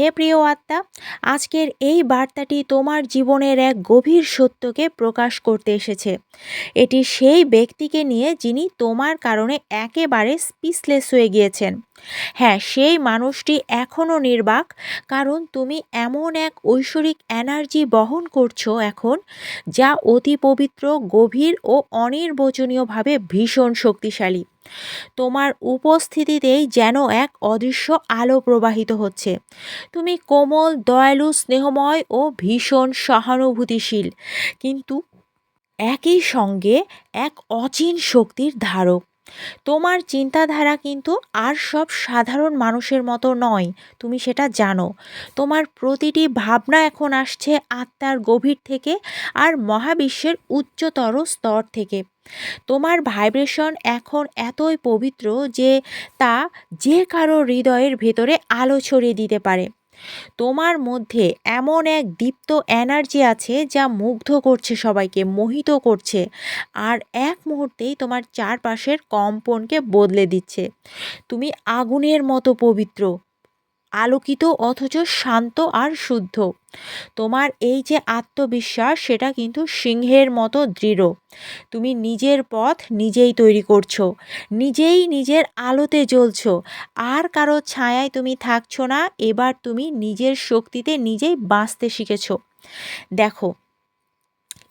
হে প্রিয় আত্মা, আজকের এই বার্তাটি তোমার জীবনের এক গভীর সত্যকে প্রকাশ করতে এসেছে। এটি সেই ব্যক্তিকে নিয়ে যিনি তোমার কারণে একেবারে স্পিসলেস হয়ে গিয়েছেন। হ্যাঁ সেই মানুষটি এখনও নির্বাক, কারণ তুমি এমন এক ঐশ্বরিক এনার্জি বহন করছ এখন, যা অতি পবিত্র, গভীর ও অনির্বচনীয়ভাবে ভীষণ শক্তিশালী। তোমার উপস্থিতিতেই যেন এক অদৃশ্য আলো প্রবাহিত হচ্ছে। তুমি কোমল, দয়ালু, স্নেহময় ও ভীষণ সহানুভূতিশীল, কিন্তু একই সঙ্গে এক অচিন শক্তির ধারক। তোমার চিন্তাধারা কিন্তু আর সব সাধারণ মানুষের মতো নয়, তুমি সেটা জানো। তোমার প্রতিটি ভাবনা এখন আসছে আত্মার গভীর থেকে আর মহাবিশ্বের উচ্চতর স্তর থেকে। তোমার ভাইব্রেশন এখন এতই পবিত্র যে তা যে কারও হৃদয়ের ভেতরে আলো ছড়িয়ে দিতে পারে। তোমার মধ্যে এমন এক দীপ্ত এনার্জি আছে যা মুগ্ধ করছে সবাইকে, মোহিত করছে আর এক মুহূর্তেই তোমার চারপাশের কম্পনকে বদলে দিচ্ছে। তুমি আগুনের মতো পবিত্র আলোকিত অথচ শান্ত আর শুদ্ধ। তোমার এই যে আত্মবিশ্বাস, সেটা কিন্তু সিংহের মতো দৃঢ়। তুমি নিজের পথ নিজেই তৈরি করছ, নিজেই নিজের আলোতে জ্বলছ। আর কারও ছায়ায় তুমি থাকছো না, এবার তুমি নিজের শক্তিতে নিজেই বাঁচতে শিখেছো। দেখো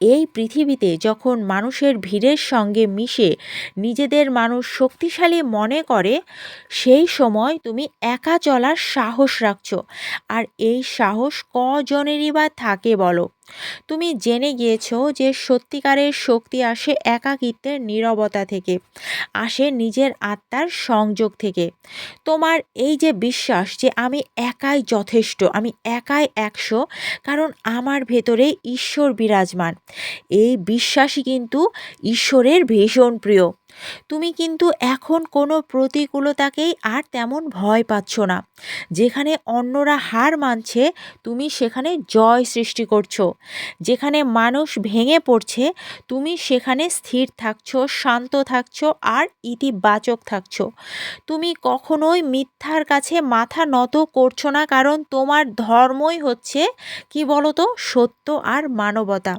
এই পৃথিবীতে যখন মানুষের ভিড়ের সঙ্গে মিশে নিজেদের মানুষ শক্তিশালী মনে করে, সেই সময় তুমি একা চলার সাহস রাখছ। আর এই সাহস কজনেরই বা থাকে বলো? তুমি জেনে গিয়েছো যে সত্যিকারের শক্তি আসে একাকিত্বের নীরবতা থেকে, আসে নিজের আত্মার সংযোগ থেকে। তোমার এই যে বিশ্বাস যে আমি একাই যথেষ্ট, আমি একাই একশো, কারণ আমার ভেতরে ঈশ্বর বিরাজমান। এই বিশ্বাসই কিন্তু ঈশ্বরের ভীষণ প্রিয়। তুমি কিন্তু এখন কোনো প্রতিকূলতাকেই আর তেমন ভয় পাচ্ছ না। যেখানে অন্যরা হার মানছে, তুমি সেখানে জয় সৃষ্টি করছ। যেখানে মানুষ ভেঙে পড়ছে, তুমি সেখানে স্থির থাকছো, শান্ত থাকছো আর ইতিবাচক থাকছো। তুমি কখনোই মিথ্যার কাছে মাথা নত করছ না, কারণ তোমার ধর্মই হচ্ছে, কি বলতো, সত্য আর মানবতা।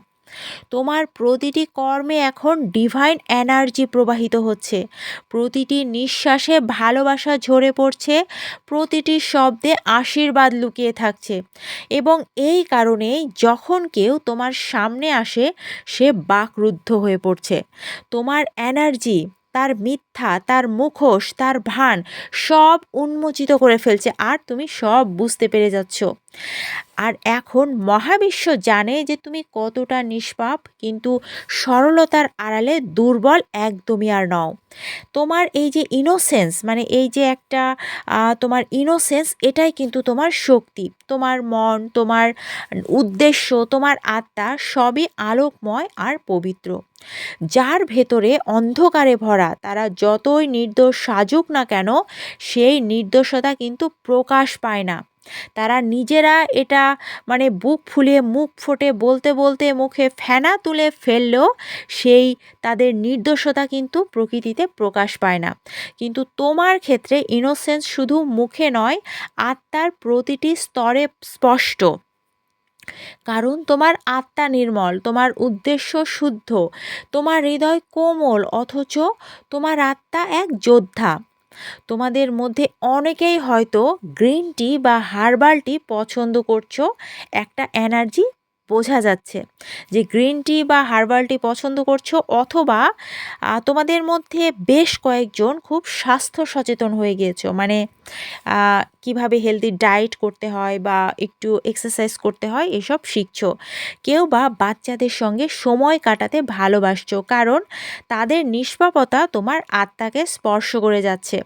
তোমার প্রতিটি কর্মে এখন ডিভাইন এনার্জি প্রবাহিত হচ্ছে। প্রতিটি নিঃশ্বাসে ভালোবাসা ঝরে পড়ছে। প্রতিটি শব্দে আশীর্বাদ লুকিয়ে থাকছে। এবং এই কারণেই যখন কেউ তোমার সামনে আসে, সে বাকরুদ্ধ হয়ে পড়ছে। তোমার এনার্জি তার মিথ্যা, তার মুখোশ, তার ভান সব উন্মোচিত করে ফেলছে। আর তুমি সব বুঝতে পেরে যাচ্ছ। আর এখন মহাবিশ্ব জানে যে তুমি কতটা নিষ্পাপ, কিন্তু সরলতার আড়ালে দুর্বল একদমই আর নও। তোমার এই যে ইনোসেন্স মানে এই যে একটা তোমার ইনোসেন্স এটাই কিন্তু তোমার শক্তি। তোমার মন, তোমার উদ্দেশ্য, তোমার আত্মা সবই আলোকময় আর পবিত্র। যার ভেতরে অন্ধকারে ভরা, তারা যতই নির্দোষ সাজুক না কেন, সেই নির্দোষতা কিন্তু প্রকাশ পায় না। তারা নিজেরা এটা মানে বুক ফুলিয়ে, মুখ ফোটে বলতে বলতে মুখে ফেনা তুলে ফেললেও সেই তাদের নির্দোষতা কিন্তু প্রকৃতিতে প্রকাশ পায় না। কিন্তু তোমার ক্ষেত্রে ইনোসেন্স শুধু মুখে নয়, আত্মার প্রতিটি স্তরে স্পষ্ট। কারণ তোমার আত্মা নির্মল, তোমার উদ্দেশ্য শুদ্ধ, তোমার হৃদয় কোমল, অথচ তোমার আত্মা এক যোদ্ধা। তোমাদের মধ্যে অনেকেই হয়তো গ্রিন টি বা হার্বাল টি পছন্দ করছ। একটা এনার্জি বোঝা যাচ্ছে যে গ্রিন টি বা হার্বাল টি পছন্দ করছ অথবা তোমাদের মধ্যে বেশ কয়েকজন খুব স্বাস্থ্য সচেতন হয়ে গিয়েছো। মানে কীভাবে হেলদি ডায়েট করতে হয় বা একটু এক্সারসাইজ করতে হয় এসব শিখছো। কেউ বা বাচ্চাদের সঙ্গে সময় কাটাতে ভালোবাসছো কারণ তাদের নিষ্পাপতা তোমার আত্মাকে স্পর্শ করে যাচ্ছে।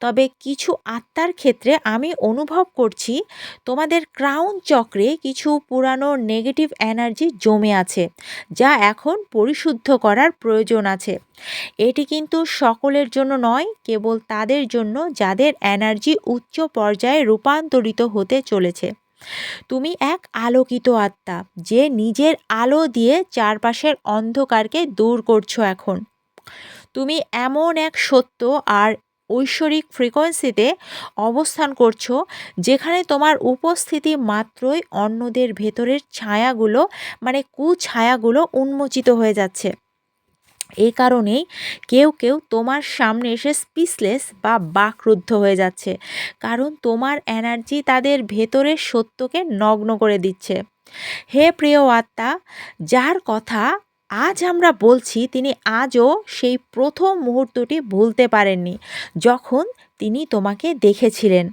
তবে কিছু আত্মার ক্ষেত্রে আমি অনুভব করছি তোমাদের ক্রাউন চক্রে কিছু পুরানো নেগেটিভ এনার্জি জমে আছে, যা এখন পরিশুদ্ধ করার প্রয়োজন আছে। এটি কিন্তু সকলের জন্য নয়, কেবল তাদের জন্য যাদের এনার্জি উচ্চ পর্যায়ে রূপান্তরিত হতে চলেছে। তুমি এক আলোকিত আত্মা, যে নিজের আলো দিয়ে চারপাশের অন্ধকারকে দূর করছ এখন। তুমি এমন এক সত্য আর ঐশ্বরিক ফ্রিকোয়েন্সিতে অবস্থান করছ, যেখানে তোমার উপস্থিতি মাত্রই অন্যদের ভেতরের ছায়াগুলো মানে কুছায়াগুলো উন্মোচিত হয়ে যাচ্ছে। এই কারণেই কেউ কেউ তোমার সামনে এসে স্পিচলেস বা বাকরুদ্ধ হয়ে যাচ্ছে, কারণ তোমার এনার্জি তাদের ভেতরের সত্যকে নগ্ন করে দিচ্ছে। হে প্রিয় আত্মা, যার কথা আজ আমরা বলছি তিনি আজও সেই প্রথম মুহূর্তটি ভুলতে পারেননি, যখন তিনি তোমাকে দেখেছিলেন।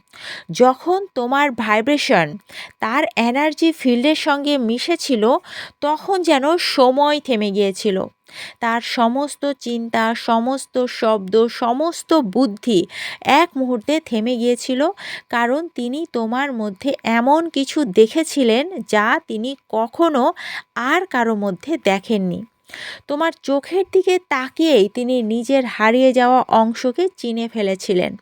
যখন তোমার ভাইব্রেশন তার এনার্জি ফিল্ডের সঙ্গে মিশেছিল, তখন যেন সময় থেমে গিয়েছিল। তার সমস্ত চিন্তা, সমস্ত শব্দ, সমস্ত বুদ্ধি এক মুহূর্তে থেমে গিয়েছিল। কারণ তিনি তোমার মধ্যে এমন কিছু দেখেছিলেন যা তিনি কখনো আর কারও মধ্যে দেখেননি। তোমার চোখের দিকে তাকিয়েই তিনি নিজের হারিয়ে যাওয়া অংশকে চিনে ফেলেছিলেন।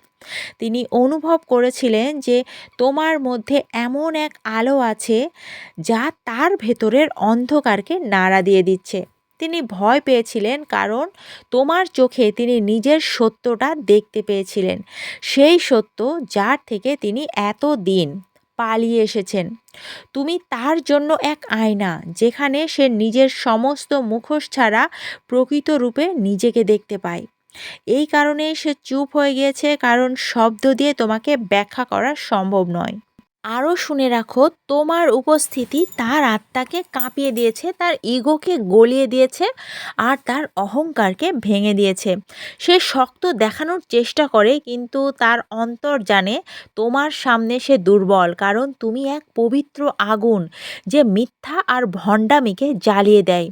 তিনি অনুভব করেছিলেন যে তোমার মধ্যে এমন এক আলো আছে যা তার ভেতরের অন্ধকারকে নাড়া দিয়ে দিচ্ছে। তিনি ভয় পেয়েছিলেন কারণ তোমার চোখে তিনি নিজের সত্যটা দেখতে পেয়েছিলেন। সেই সত্য যার থেকে তিনি এত দিন পালিয়ে এসেছেন। তুমি তার জন্য এক আয়না যেখানে সে নিজের সমস্ত মুখোশ ছাড়া প্রকৃত রূপে নিজেকে দেখতে পায়। এই কারণে সে চুপ হয়ে গিয়েছে, কারণ শব্দ দিয়ে তোমাকে ব্যাখ্যা করা সম্ভব নয়। আরও শুনে রাখো, তোমার উপস্থিতি তার আত্মাকে কাঁপিয়ে দিয়েছে, তার ইগোকে গলিয়ে দিয়েছে আর তার অহংকারকে ভেঙে দিয়েছে। সে শক্ত দেখানোর চেষ্টা করে, কিন্তু তার অন্তর জানে তোমার সামনে সে দুর্বল, কারণ তুমি এক পবিত্র আগুন যে মিথ্যা আর ভণ্ডামিকে জ্বালিয়ে দেয়।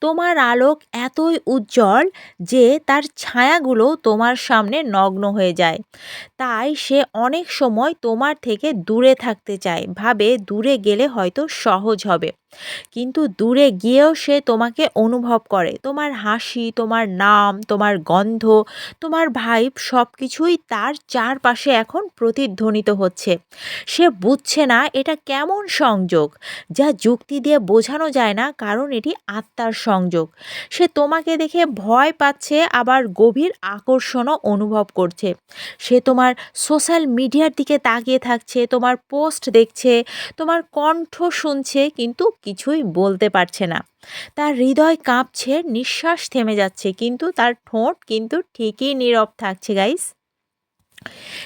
তোমার আলোক এতই উজ্জ্বল যে তার ছায়াগুলো তোমার সামনে নগ্ন হয়ে যায়। তাই সে অনেক সময় তোমার থেকে দূরে থাকতে চায়। ভাবে দূরে গেলে হয়তো সহজ হবে। কিন্তু দূরে গিয়েও সে তোমাকে অনুভব করে। তোমার হাসি, তোমার নাম, তোমার গন্ধ, তোমার ভাইব সব কিছুই তার চারপাশে এখন প্রতিধ্বনিত হচ্ছে। সে বুঝছে না এটা কেমন সংযোগ, যা যুক্তি দিয়ে বোঝানো যায় না কারণ এটি আত্মার সংযোগ। সে তোমাকে দেখে ভয় পাচ্ছে, আবার গভীর আকর্ষণও অনুভব করছে। সে তোমার সোশ্যাল মিডিয়ার দিকে তাকিয়ে থাকছে, তোমার পোস্ট দেখছে, তোমার কণ্ঠ শুনছে, কিন্তু কিছুই বলতে পারছে না। তার হৃদয় কাঁপছে, নিঃশ্বাস থেমে যাচ্ছে, কিন্তু তার ঠোঁট কিন্তু ঠিকই নীরব থাকছে গাইস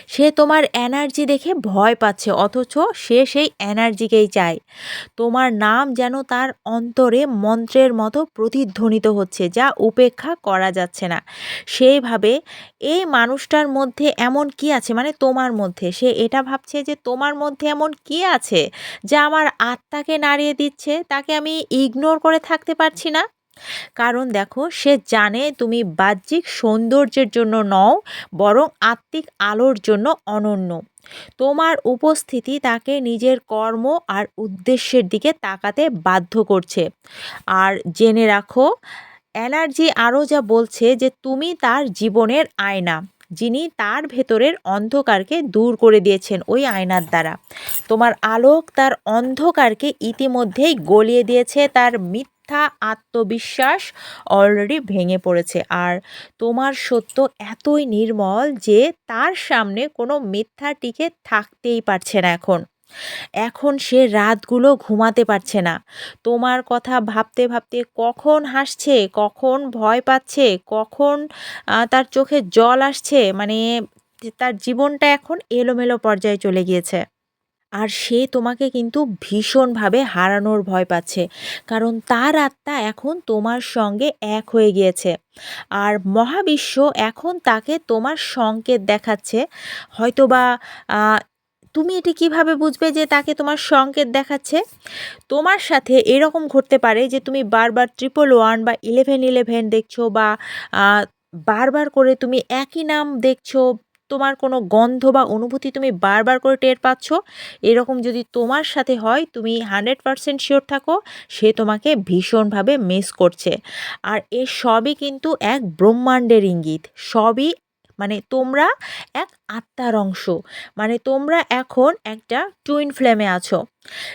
সে তোমার এনার্জি দেখে ভয় পাচ্ছে, অথচ সে সেই এনার্জিকেই চায়। তোমার নাম যেন তার অন্তরে মন্ত্রের মতো প্রতিধ্বনিত হচ্ছে, যা উপেক্ষা করা যাচ্ছে না। সেইভাবে এই মানুষটার মধ্যে এমন কি আছে? মানে তোমার মধ্যে। সে এটা ভাবছে যে তোমার মধ্যে এমন কি আছে, যা আমার আত্মাকে নাড়িয়ে দিচ্ছে, তাকে আমি ইগনোর করে থাকতে পারছি না? কারণ দেখো, সে জানে তুমি বাহ্যিক সৌন্দর্যের জন্য নও, বরং আত্মিক আলোর জন্য অনন্য। তোমার উপস্থিতি তাকে নিজের কর্ম আর উদ্দেশ্যের দিকে তাকাতে বাধ্য করছে। আর জেনে রাখো অ্যালার্জি আরও যা বলছে যে তুমি তার জীবনের আয়না, যিনি তার ভেতরের অন্ধকারকে দূর করে দিয়েছেন ওই আয়নার দ্বারা। তোমার আলোক তার অন্ধকারকে ইতিমধ্যেই গলিয়ে দিয়েছে, তার মিথ্যা মিথ্যা, আত্মবিশ্বাস অলরেডি ভেঙে পড়েছে। আর তোমার সত্য এতই নির্মল যে তার সামনে কোনো মিথ্যা টিকে থাকতেই পারছে না এখন। এখন সে রাতগুলো ঘুমাতে পারছে না। তোমার কথা ভাবতে ভাবতে কখন হাসছে, কখন ভয় পাচ্ছে, কখন তার চোখে জল আসছে মানে তার জীবনটা এখন এলোমেলো পর্যায়ে চলে গিয়েছে। আর সে তোমাকে কিন্তু ভীষণভাবে হারানোর ভয় পাচ্ছে। কারণ তার আত্মা এখন তোমার সঙ্গে এক হয়ে গিয়েছে। আর মহাবিশ্ব এখন তাকে তোমার সংকেত দেখাচ্ছে। হয়তোবা তুমি এটি কীভাবে বুঝবে যে তাকে তোমার সংকেত দেখাচ্ছে? তোমার সাথে এরকম ঘটতে পারে যে তুমি বারবার ট্রিপল ওয়ান বা ইলেভেন ইলেভেন দেখছ বা বারবার করে তুমি একই নাম দেখছ তোমার কোনো গন্ধ বা অনুভূতি তুমি বারবার করে টের পাচ্ছ, এরকম যদি তোমার সাথে হয়, তুমি হান্ড্রেড পারসেন্ট শিওর থাকো, সে তোমাকে ভীষণভাবে মিস করছে। আর এ সবই কিন্তু এক ব্রহ্মাণ্ডের ইঙ্গিত, সবই মানে তোমরা এক আত্মার অংশ। মানে তোমরা এখন একটা টুইন ফ্লেমে আছো।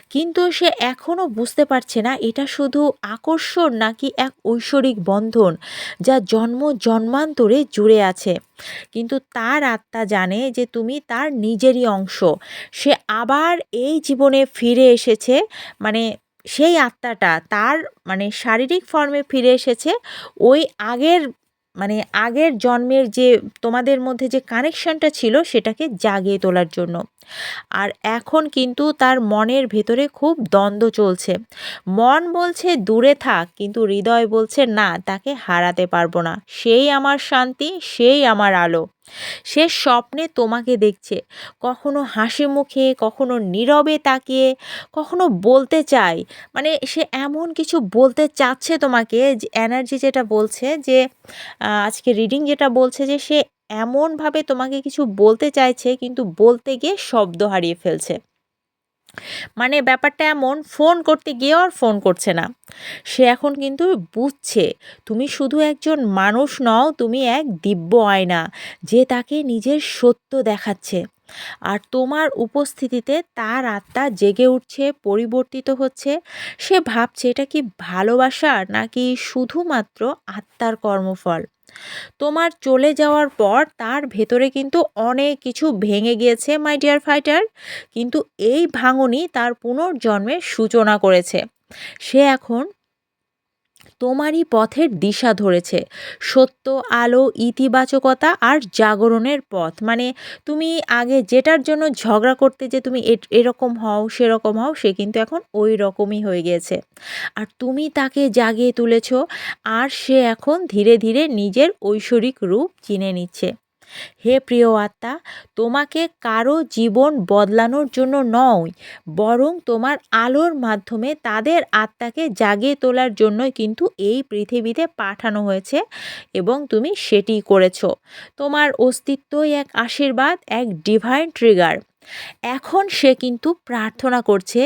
কিন্তু সে এখনও বুঝতে পারছে না এটা শুধু আকর্ষণ নাকি এক ঐশ্বরিক বন্ধন যা জন্ম জন্মান্তরে জুড়ে আছে। কিন্তু তার আত্মা জানে যে তুমি তার নিজেরই অংশ। সে আবার এই জীবনে ফিরে এসেছে মানে সেই আত্মাটা তার মানে শারীরিক ফর্মে ফিরে এসেছে, ওই আগের মানে আগের জন্মের যে তোমাদের মধ্যে যে কানেকশনটা ছিল সেটাকে জাগিয়ে তোলার জন্য। আর এখন কিন্তু তার মনের ভেতরে খুব দ্বন্দ্ব চলছে। মন বলছে, দূরে থাক। কিন্তু হৃদয় বলছে, না, তাকে হারাতে পারব না। সেই আমার শান্তি, সেই আমার আলো। সে স্বপ্নে তোমাকে দেখছে। কখনো হাসি মুখে, কখনো নীরবে তাকিয়ে, কখনো বলতে চায়। মানে সে এমন কিছু বলতে চাচ্ছে তোমাকে যে এনার্জি যেটা বলছে যে আজকে রিডিং যেটা বলছে যে, সে এমনভাবে তোমাকে কিছু বলতে চাইছে, কিন্তু বলতে গিয়ে শব্দ হারিয়ে ফেলছে। মানে ব্যাপারটা এমন, ফোন করতে গিয়েও আর ফোন করছে না। সে এখন কিন্তু বুঝছে, তুমি শুধু একজন মানুষ নও, তুমি এক দিব্য আয়না, যে তাকে নিজের সত্য দেখাচ্ছে। আর তোমার উপস্থিতিতে তার আত্মা জেগে উঠছে, পরিবর্তিত হচ্ছে। সে ভাবছে, এটা কি ভালোবাসা নাকি শুধুমাত্র আত্মার কর্মফল? তোমার চলে যাওয়ার পর তার ভেতরে কিন্তু অনেক কিছু ভেঙে গিয়েছে মাই ডিয়ার ফাইটার কিন্তু এই ভাঙনই তার পুনর্জন্মের সূচনা করেছে। সে এখন তোমারই পথের দিশা ধরেছে। সত্য, আলো, ইতিবাচকতা আর জাগরণের পথ। মানে তুমি আগে যেটার জন্য ঝগড়া করতে যে তুমি এরকম হও, সেরকম হও, সে কিন্তু এখন ওই রকমই হয়ে গেছে। আর তুমি তাকে জাগিয়ে তুলেছ, আর সে এখন ধীরে ধীরে নিজের ঐশ্বরিক রূপ চিনে নিচ্ছে। হে প্রিয় আত্মা, তোমাকে কারও জীবন বদলানোর জন্য নয়, বরং তোমার আলোর মাধ্যমে তাদের আত্মাকে জাগিয়ে তোলার জন্যই কিন্তু এই পৃথিবীতে পাঠানো হয়েছে এবং তুমি সেটি করেছ। তোমার অস্তিত্বই এক আশীর্বাদ, এক ডিভাইন ট্রিগার এখন সে কিন্তু প্রার্থনা করছে,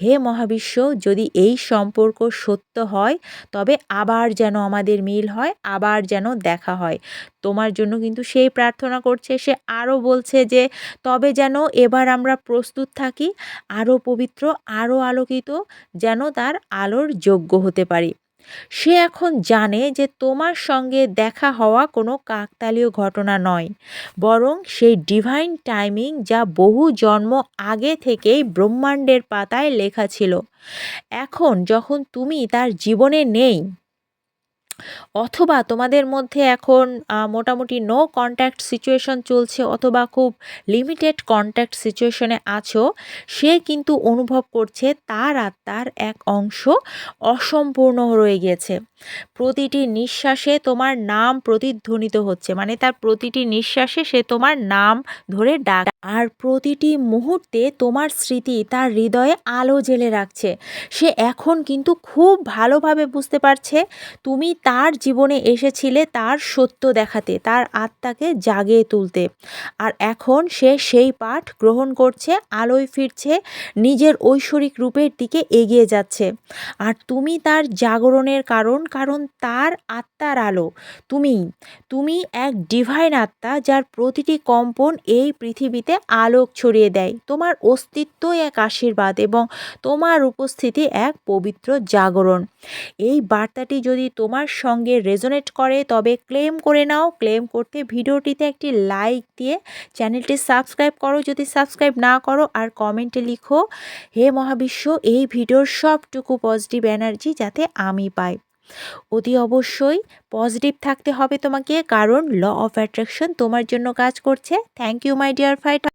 হে মহাবিশ্ব, যদি এই সম্পর্ক সত্য হয়, তবে আবার যেন আমাদের মিল হয়, আবার যেন দেখা হয়। তোমার জন্য কিন্তু সেই প্রার্থনা করছে। সে আরও বলছে যে, তবে যেন এবার আমরা প্রস্তুত থাকি, আরও পবিত্র, আরও আলোকিত, যেন তার আলোর যোগ্য হতে পারি। সে এখন জানে যে তোমার সঙ্গে দেখা হওয়া কোনো কাকতালীয় ঘটনা নয়, বরং সেই ডিভাইন টাইমিং যা বহু জন্ম আগে থেকেই ব্রহ্মাণ্ডের পাতায় লেখা ছিল। এখন যখন তুমি তার জীবনে নেই অথবা তোমাদের মধ্যে এখন মোটামুটি নো কন্ট্যাক্ট সিচুয়েশন চলছে অথবা খুব লিমিটেড কন্ট্যাক্ট সিচুয়েশনে আছো, সে কিন্তু অনুভব করছে তার আত্মার এক অংশ অসম্পূর্ণ রয়ে গেছে। প্রতিটি নিঃশ্বাসে তোমার নাম প্রতিধ্বনিত হচ্ছে মানে তার প্রতিটি নিঃশ্বাসে সে তোমার নাম ধরে ডাক আর প্রতিটি মুহূর্তে তোমার স্মৃতি তার হৃদয়ে আলো জেলে রাখছে। সে এখন কিন্তু খুব ভালোভাবে বুঝতে পারছে তুমি তার জীবনে এসেছিলে তার সত্য দেখাতে, তার আত্মাকে জাগিয়ে তুলতে। আর এখন সে সেই পাঠ গ্রহণ করছে, আলোয় ফিরছে, নিজের ঐশ্বরিক রূপের দিকে এগিয়ে যাচ্ছে। আর তুমি তার জাগরণের কারণ কারণ তার আত্মার আলো। তুমি তুমি এক ডিভাইন আত্মা যার প্রতিটি কম্পন এই পৃথিবীতে আলোক ছড়িয়ে দেয়। তোমার অস্তিত্বই এক আশীর্বাদ এবং তোমার উপস্থিতি এক পবিত্র জাগরণ। এই বার্তাটি যদি তোমার সঙ্গে রেজোনেট করে, তবে ক্লেম করে নাও। ক্লেম করতে ভিডিওটিতে একটি লাইক দিয়ে চ্যানেলটি সাবস্ক্রাইব করো। যদি সাবস্ক্রাইব না করো, আর কমেন্টে লিখো, হে মহাবিশ্ব, এই ভিডিওর সবটুকু পজিটিভ এনার্জি যাতে আমি পাই। অতি অবশ্যই পজিটিভ থাকতে হবে তোমাকে, কারণ ল অফ অ্যাট্রাকশন তোমার জন্য কাজ করছে। Thank you my dear fighter